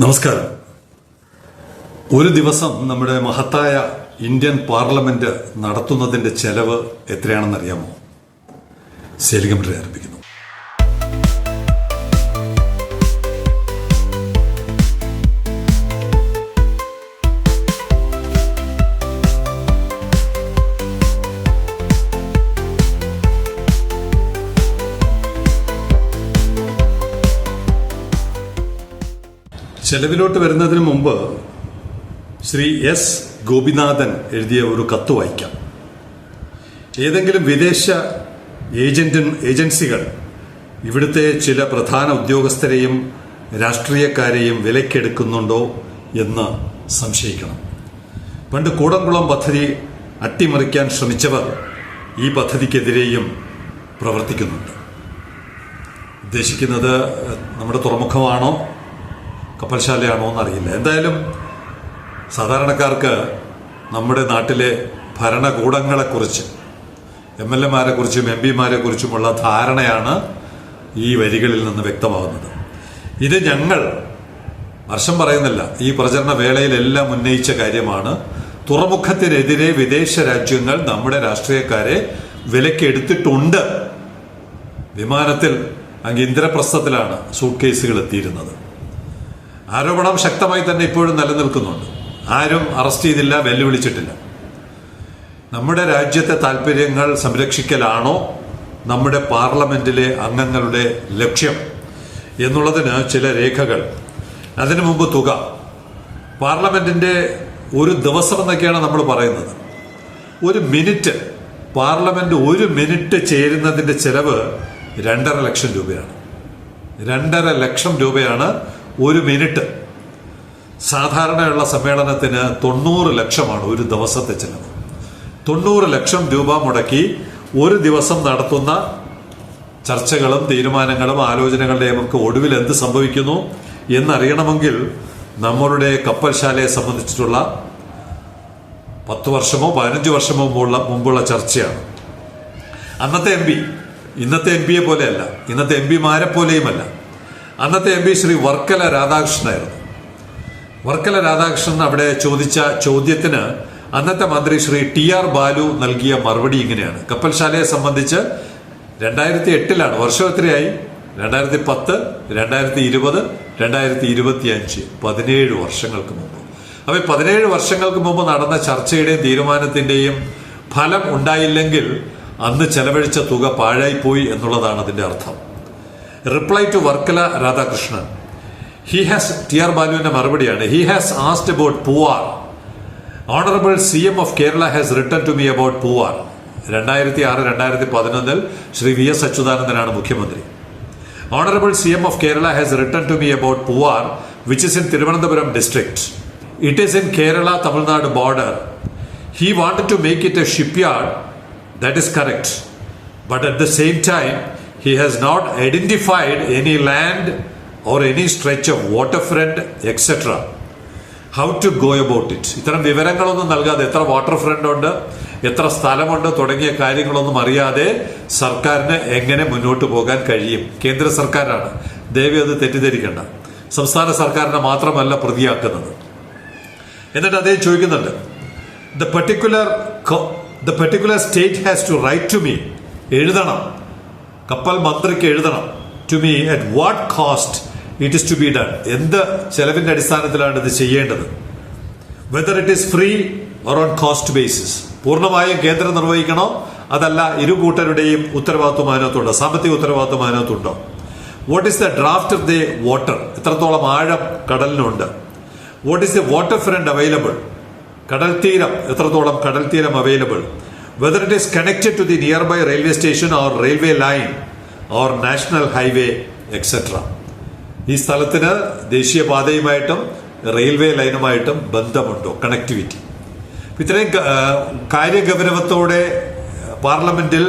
നമസ്കാരം. ഒരു ദിവസം നമ്മുടെ മഹത്തായ ഇന്ത്യൻ പാർലമെന്റ് നടത്തുന്നതിന്റെ ചെലവ് എത്രയാണെന്ന് അറിയാമോ സേലികമ്പറ്റി ആരംഭിക്കുന്നു. ചെലവിലോട്ട് വരുന്നതിന് മുമ്പ് ശ്രീ എസ്. ഗോപിനാഥൻ എഴുതിയ ഒരു കത്ത് വായിക്കാം. ഏതെങ്കിലും വിദേശ ഏജന്റ് ഏജൻസികൾ ഇവിടുത്തെ ചില പ്രധാന ഉദ്യോഗസ്ഥരെയും രാഷ്ട്രീയക്കാരെയും വിലക്കെടുക്കുന്നുണ്ടോ എന്ന് സംശയിക്കണം. പണ്ട് കൂടംകുളം പദ്ധതി അട്ടിമറിക്കാൻ ശ്രമിച്ചവർ ഈ പദ്ധതിക്കെതിരെയും പ്രവർത്തിക്കുന്നുണ്ട്. ഉദ്ദേശിക്കുന്നത് നമ്മുടെ തുറമുഖമാണോ? കപ്പൽശാലയാണോ എന്നറിയില്ല എന്തായാലും സാധാരണക്കാർക്ക് നമ്മുടെ നാട്ടിലെ ഭരണകൂടങ്ങളെക്കുറിച്ച് എം എൽ എമാരെ കുറിച്ചും എം പിമാരെ കുറിച്ചുമുള്ള ധാരണയാണ് ഈ വരികളിൽ നിന്ന് വ്യക്തമാകുന്നത്. ഇത് ഞങ്ങൾ വർഷം പറയുന്നില്ല. ഈ പ്രചരണ വേളയിലെല്ലാം ഉന്നയിച്ച കാര്യമാണ് തുറമുഖത്തിനെതിരെ വിദേശ രാജ്യങ്ങൾ നമ്മുടെ രാഷ്ട്രീയക്കാരെ വിലക്കെടുത്തിട്ടുണ്ട്. വിമാനത്തിൽ അങ്ങ് ഇന്ദ്രപ്രസ്ഥത്തിലാണ് സൂട്ട് കേസുകൾ എത്തിയിരുന്നത്. ആരോപണം ശക്തമായി തന്നെ ഇപ്പോഴും നിലനിൽക്കുന്നുണ്ട്. ആരും അറസ്റ്റ് ചെയ്തില്ല വെല്ലുവിളിച്ചിട്ടില്ല. നമ്മുടെ രാജ്യത്തെ താല്പര്യങ്ങൾ സംരക്ഷിക്കലാണോ നമ്മുടെ പാർലമെന്റിലെ അംഗങ്ങളുടെ ലക്ഷ്യം എന്നുള്ളതിന് ചില രേഖകൾ. അതിനു മുമ്പ് തുക. പാർലമെന്റിന്റെ ഒരു ദിവസം എന്നൊക്കെയാണ് നമ്മൾ പറയുന്നത്. ഒരു മിനിറ്റ്. പാർലമെന്റ് ഒരു മിനിറ്റ് ചേരുന്നതിന്റെ ചെലവ് രണ്ടര ലക്ഷം രൂപയാണ്. രണ്ടര ലക്ഷം രൂപയാണ് ഒരു മിനിറ്റ്. സാധാരണയുള്ള സമ്മേളനത്തിന് തൊണ്ണൂറ് ലക്ഷമാണ് ഒരു ദിവസത്തെ ചിലവ്. തൊണ്ണൂറ് ലക്ഷം രൂപ മുടക്കി ഒരു ദിവസം നടത്തുന്ന ചർച്ചകളും തീരുമാനങ്ങളും ആലോചനകളുടെയും ഒക്കെ ഒടുവിൽ എന്ത് സംഭവിക്കുന്നു എന്നറിയണമെങ്കിൽ നമ്മളുടെ കപ്പൽശാലയെ സംബന്ധിച്ചിട്ടുള്ള പത്ത് വർഷമോ പതിനഞ്ച് വർഷമോ മുമ്പുള്ള മുമ്പുള്ള ചർച്ചയാണ്. അന്നത്തെ എം പി ഇന്നത്തെ എം പിയെ പോലെയല്ല ഇന്നത്തെ എം പിമാരെ പോലെയുമല്ല. അന്നത്തെ എം പി ശ്രീ വർക്കല രാധാകൃഷ്ണനായിരുന്നു. വർക്കല രാധാകൃഷ്ണൻ അവിടെ ചോദിച്ച ചോദ്യത്തിന് അന്നത്തെ മന്ത്രി ശ്രീ ടി ആർ ബാലു നൽകിയ മറുപടി ഇങ്ങനെയാണ്. കപ്പൽശാലയെ സംബന്ധിച്ച് രണ്ടായിരത്തി എട്ടിലാണ് വർഷം എത്രയായി? രണ്ടായിരത്തി പത്ത് രണ്ടായിരത്തി ഇരുപത് രണ്ടായിരത്തി ഇരുപത്തി അഞ്ച് പതിനേഴ് വർഷങ്ങൾക്ക് മുമ്പ്. അപ്പൊ ഈ പതിനേഴ് വർഷങ്ങൾക്ക് മുമ്പ് നടന്ന ചർച്ചയുടെയും തീരുമാനത്തിന്റെയും ഫലം ഉണ്ടായില്ലെങ്കിൽ അന്ന് ചെലവഴിച്ച തുക പാഴായിപ്പോയി എന്നുള്ളതാണ് അതിന്റെ അർത്ഥം. Reply to Varkala Radhakrishnan he has T R ബാലുവിന്റെ മറുപടിയാണ് he has asked about Poovar honourable C M of Kerala has written to me about Poovar രണ്ടായിരത്തി ആറ് രണ്ടായിരത്തി പതിനൊന്നിൽ ശ്രീ വി എസ് അച്യുതാനന്ദനാണ് മുഖ്യമന്ത്രി. Honourable C M of Kerala has written to me about Poovar which is in Thiruvananthapuram district it is in Kerala Tamil Nadu border he wanted to make it a shipyard that is correct but at the same time, he has not identified any land or any stretch of waterfront, etc. How to go about it ഇത്തരം വിവരങ്ങളൊന്നും നൽകാതെ എത്ര water front ഉണ്ട് എത്ര സ്ഥലമുണ്ട് തുടങ്ങിയ കാര്യങ്ങളൊന്നും അറിയാതെ സർക്കാരിന് എങ്ങനെ മുന്നോട്ട് പോകാൻ കഴിയും? കേന്ദ്ര സർക്കാരാണ്. ദേവി അത് തെറ്റിദ്ധരിക്കേണ്ട. സംസ്ഥാന സർക്കാരിനെ മാത്രമല്ല പ്രതിയാക്കുന്നത്. എന്നിട്ട് അദ്ദേഹം ചോദിക്കുന്നുണ്ട് the particular the particular state has to write to me എഴുതണം. കപ്പൽ മന്ത്രിക്ക് എഴുതണം. To me at what cost it is to be done എന്ത് ചെലവിന്റെ അടിസ്ഥാനത്തിലാണ് ഇത് ചെയ്യേണ്ടത്? Whether it is free or on cost basis പൂർണമായും കേന്ദ്രം നിർവഹിക്കണോ? അതല്ല ഇരു കൂട്ടരുടെയും ഉത്തരവാദിത്വം അതിനകത്തുണ്ടോ സാമ്പത്തിക ഉത്തരവാദിത്വം അതിനകത്തുണ്ടോ what is the draft of the water എത്രത്തോളം ആഴം കടലിനുണ്ട്? What is the waterfront available കടൽ തീരം എത്രത്തോളം കടൽ തീരം available whether it is connected to the nearby railway station or railway line or national highway etcetera ഈ സ്ഥലത്തിന് ദേശീയപാതയുമായിട്ടും റെയിൽവേ ലൈനുമായിട്ടും ബന്ധമുണ്ടോ? കണക്ടിവിറ്റി ഇത്രയും കാര്യഗൗരവത്തോടെ പാർലമെന്റിൽ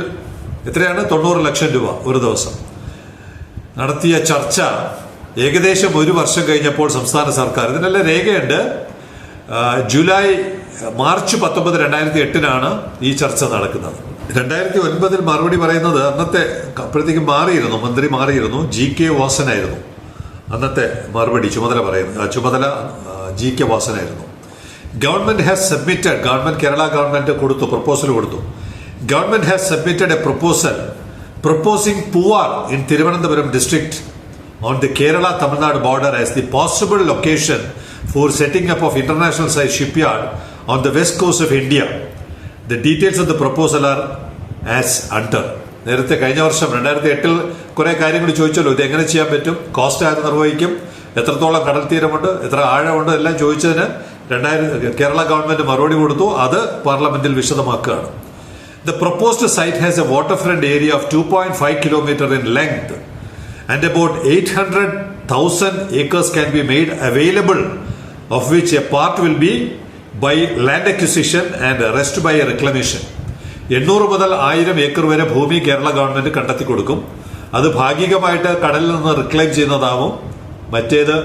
എത്രയാണ്? തൊണ്ണൂറ് ലക്ഷം രൂപ ഒരു ദിവസം. നടത്തിയ ചർച്ച ഏകദേശം ഒരു വർഷം കഴിഞ്ഞപ്പോൾ സംസ്ഥാന സർക്കാർ ഇതിനെല്ലാം രേഖയുണ്ട്. ജൂലൈ മാർച്ച് പത്തൊമ്പത് രണ്ടായിരത്തി എട്ടിനാണ് ഈ ചർച്ച നടക്കുന്നത്. രണ്ടായിരത്തി ഒൻപതിൽ മറുപടി പറയുന്നത് അന്നത്തെ അപ്പോഴത്തേക്ക് മാറിയിരുന്നു മന്ത്രി മാറിയിരുന്നു ജി കെ വാസനായിരുന്നു. അന്നത്തെ മറുപടി ചുമതല പറയുന്നത് ചുമതല G K വാസനായിരുന്നു. Government has submitted government Kerala government കൊടുത്തു പ്രപ്പോസൽ കൊടുത്തു. Government has submitted a proposal proposing Poovar in Thiruvananthapuram district on the Kerala Tamil border border as the possible location for setting up of international size shipyard on the west coast of India. The details of the proposal are as under. നേരത്തെ കഴിഞ്ഞ വർഷം രണ്ടായിരത്തി എട്ടിൽ കുറെ കാര്യങ്ങൾ ചോദിച്ചല്ലോ ഇത് എങ്ങനെ ചെയ്യാൻ പറ്റും കോസ്റ്റ് ആര് നിർവഹിക്കും എത്രത്തോളം കടൽ തീരമുണ്ട് എത്ര ആഴമുണ്ട് എല്ലാം ചോദിച്ചതിന് രണ്ടായിരം കേരള ഗവൺമെന്റ് മറുപടി കൊടുത്തു അത് പാർലമെന്റിൽ വിശദമാക്കുകയാണ് The proposed site has a waterfront area of 2.5 kilometer in length and about 800,000 acres can be made available of which a part will be by land acquisition and rest by reclamation എണ്ണൂറ് മുതൽ ആയിരം acre വരെ ഭൂമി Kerala government കണ്ടെത്തി കൊടുക്കും. അത് ഭാഗികമായിട്ട് കടലിൽ നിന്ന് റിക്ലെയിം ചെയ്യുന്നതാവും. മറ്റേത്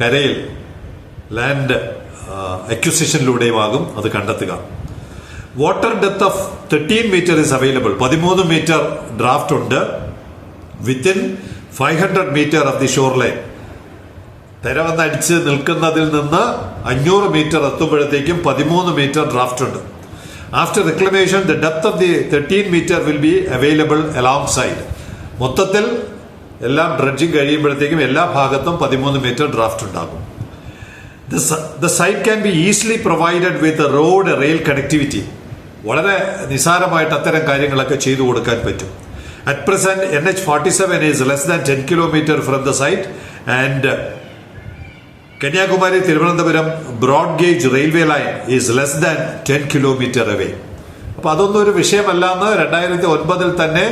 കരയിൽ ലാൻഡ് അക്വിസിഷനിലൂടെയുമാകും അത് കണ്ടെത്തുക. Water depth of thirteen metre is available പതിമൂന്ന് മീറ്റർ ഡ്രാഫ്റ്റ് ഉണ്ട്. Within five hundred metre of the shoreline തിര അടിച്ച് നിൽക്കുന്നതിൽ നിന്ന് അഞ്ഞൂറ് മീറ്റർ എത്തുമ്പോഴത്തേക്കും പതിമൂന്ന് മീറ്റർ ഡ്രാഫ്റ്റ് ഉണ്ട്. After reclamation the depth of the thirteen metre will be available alongside മൊത്തത്തിൽ എല്ലാം ഡ്രഡ്ജിങ് കഴിയുമ്പോഴത്തേക്കും എല്ലാ ഭാഗത്തും പതിമൂന്ന് മീറ്റർ ഡ്രാഫ്റ്റ് ഉണ്ടാകും. The site can be easily provided with road rail connectivity വളരെ നിസാരമായിട്ട് അത്തരം കാര്യങ്ങളൊക്കെ ചെയ്തു കൊടുക്കാൻ പറ്റും. At present N H forty seven is less than ten kilometre from the site and Kanyakumari Thiruvananthapuram broad gauge railway line is less than ten kilometre away അപ്പൊ അതൊന്നും ഒരു വിഷയമല്ല എന്ന് രണ്ടായിരത്തി ഒൻപതിൽ തന്നെ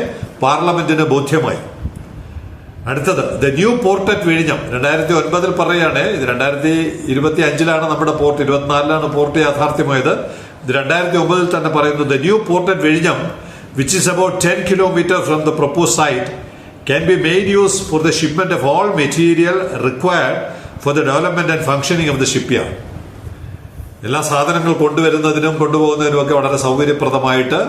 പാർലമെന്റിന് ബോധ്യമായി. അടുത്തത് ദ ന്യൂ പോർട്ട് അറ്റ് വിഴിഞ്ഞം രണ്ടായിരത്തി ഒൻപതിൽ പറയുകയാണ് ഇത് രണ്ടായിരത്തി ഇരുപത്തി അഞ്ചിലാണ് നമ്മുടെ പോർട്ട് ഇരുപത്തിനാലിലാണ് പോർട്ട് യാഥാർത്ഥ്യമായത്. ഇത് രണ്ടായിരത്തി ഒമ്പതിൽ തന്നെ പറയുന്നു ദ ന്യൂ പോർട്ട് അറ്റ് വിഴിഞ്ഞം which is about ten kilometre from the propose site can be made use for the shipment of all material required for the development and functioning of the shipyard എല്ലാ സാധനങ്ങൾ കൊണ്ടുവരുന്നതിനും കൊണ്ടുപോകുന്നതിനും ഒക്കെ വളരെ സൗകര്യപ്രദമായിട്ട്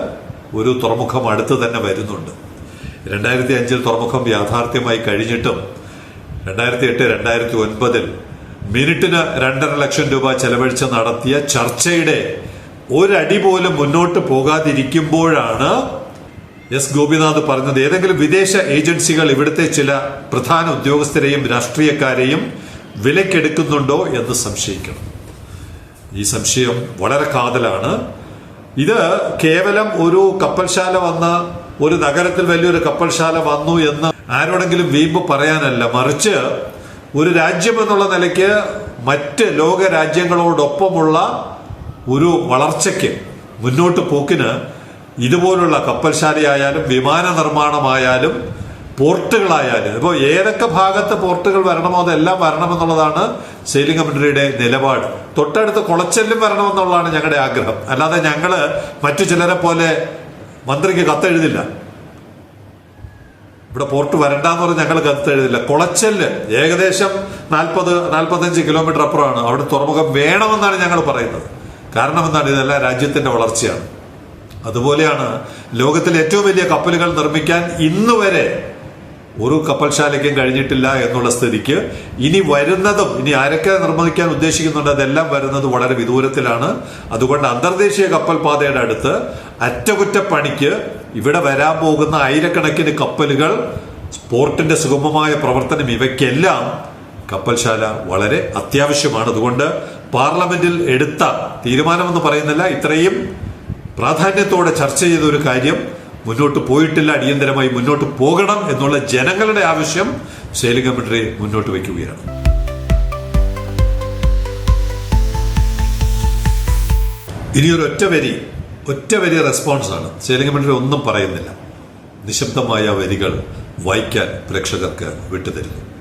ഒരു തുറമുഖം അടുത്ത് തന്നെ വരുന്നുണ്ട്. രണ്ടായിരത്തി അഞ്ചിൽ തുറമുഖം യാഥാർത്ഥ്യമായി കഴിഞ്ഞിട്ടും രണ്ടായിരത്തി എട്ട് രണ്ടായിരത്തി ഒൻപതിൽ മിനിറ്റിന് രണ്ടര ലക്ഷം രൂപ ചെലവഴിച്ച് നടത്തിയ ചർച്ചയുടെ ഒരടി പോലും മുന്നോട്ട് പോകാതിരിക്കുമ്പോഴാണ് എസ് ഗോപിനാഥ് പറഞ്ഞത്. ഏതെങ്കിലും വിദേശ ഏജൻസികൾ ഇവിടുത്തെ ചില പ്രധാന ഉദ്യോഗസ്ഥരെയും രാഷ്ട്രീയക്കാരെയും വിലക്കെടുക്കുന്നുണ്ടോ എന്ന് സംശയിക്കണം. ഈ സംശയം വളരെ കാതലാണ്. ഇത് കേവലം ഒരു കപ്പൽശാല വന്ന് ഒരു നഗരത്തിൽ വലിയൊരു കപ്പൽശാല വന്നു എന്ന് ആരോടെങ്കിലും വീമ്പ് പറയാനല്ല. മറിച്ച് ഒരു രാജ്യം എന്നുള്ള നിലയ്ക്ക് മറ്റ് ലോക രാജ്യങ്ങളോടൊപ്പമുള്ള ഒരു വളർച്ചയ്ക്ക് മുന്നോട്ട് പോക്കിന് ഇതുപോലുള്ള കപ്പൽശാലയായാലും വിമാന നിർമ്മാണമായാലും പോർട്ടുകളായാലും ഇപ്പോൾ ഏതൊക്കെ ഭാഗത്ത് പോർട്ടുകൾ വരണമോ അതെല്ലാം വരണമെന്നുള്ളതാണ് സെയിലിംഗ് കമ്പനിയുടെ നിലപാട്. തൊട്ടടുത്ത് കുളച്ചെല്ലും വരണമെന്നുള്ളതാണ് ഞങ്ങളുടെ ആഗ്രഹം. അല്ലാതെ ഞങ്ങൾ മറ്റു ചിലരെ പോലെ മന്ത്രിക്ക് കത്തെഴുതില്ല. ഇവിടെ പോർട്ട് വരണ്ടെന്ന് പറഞ്ഞ് ഞങ്ങൾ കത്തെഴുതില്ല. കുളച്ചെല്ല് ഏകദേശം നാൽപ്പത് നാൽപ്പത്തഞ്ച് കിലോമീറ്റർ അപ്പുറമാണ്. അവിടെ തുറമുഖം വേണമെന്നാണ് ഞങ്ങൾ പറയുന്നത്. കാരണം എന്താണ് ഇതെല്ലാം രാജ്യത്തിന്റെ വളർച്ചയാണ്. അതുപോലെയാണ് ലോകത്തിലെ ഏറ്റവും വലിയ കപ്പലുകൾ നിർമ്മിക്കാൻ ഇന്ന് വരെ ഒരു കപ്പൽശാലയ്ക്കും കഴിഞ്ഞിട്ടില്ല എന്നുള്ള സ്ഥിതിക്ക് ഇനി വരുന്നതും ഇനി ആരൊക്കെ നിർമ്മിക്കാൻ ഉദ്ദേശിക്കുന്നുണ്ട് അതെല്ലാം വരുന്നത് വളരെ വിദൂരത്തിലാണ്. അതുകൊണ്ട് അന്തർദേശീയ കപ്പൽ പാതയുടെ അടുത്ത് അറ്റകുറ്റപ്പണിക്ക് ഇവിടെ വരാൻ പോകുന്ന ആയിരക്കണക്കിന് കപ്പലുകൾ സ്പോർട്ടിന്റെ സുഗമമായ പ്രവർത്തനം ഇവയ്ക്കെല്ലാം കപ്പൽശാല വളരെ അത്യാവശ്യമാണ്. അതുകൊണ്ട് പാർലമെന്റിൽ എടുത്ത തീരുമാനമെന്ന് പറയുന്നില്ല. ഇത്രയും പ്രാധാന്യത്തോടെ ചർച്ച ചെയ്ത ഒരു കാര്യം മുന്നോട്ട് പോയിട്ടില്ല. അടിയന്തരമായി മുന്നോട്ട് പോകണം എന്നുള്ള ജനങ്ങളുടെ ആവശ്യം സെയിലിംഗ് കമ്മിറ്റി മുന്നോട്ട് വയ്ക്കുകയാണ്. ഇനിയൊരു ഒറ്റ വരി ഒറ്റ വരി റെസ്പോൺസാണ് സെയിലിംഗ് കമ്മിറ്റി ഒന്നും പറയുന്നില്ല. നിശബ്ദമായ വരികൾ വായിക്കാൻ പ്രേക്ഷകർക്ക് വിട്ടുതരുന്നു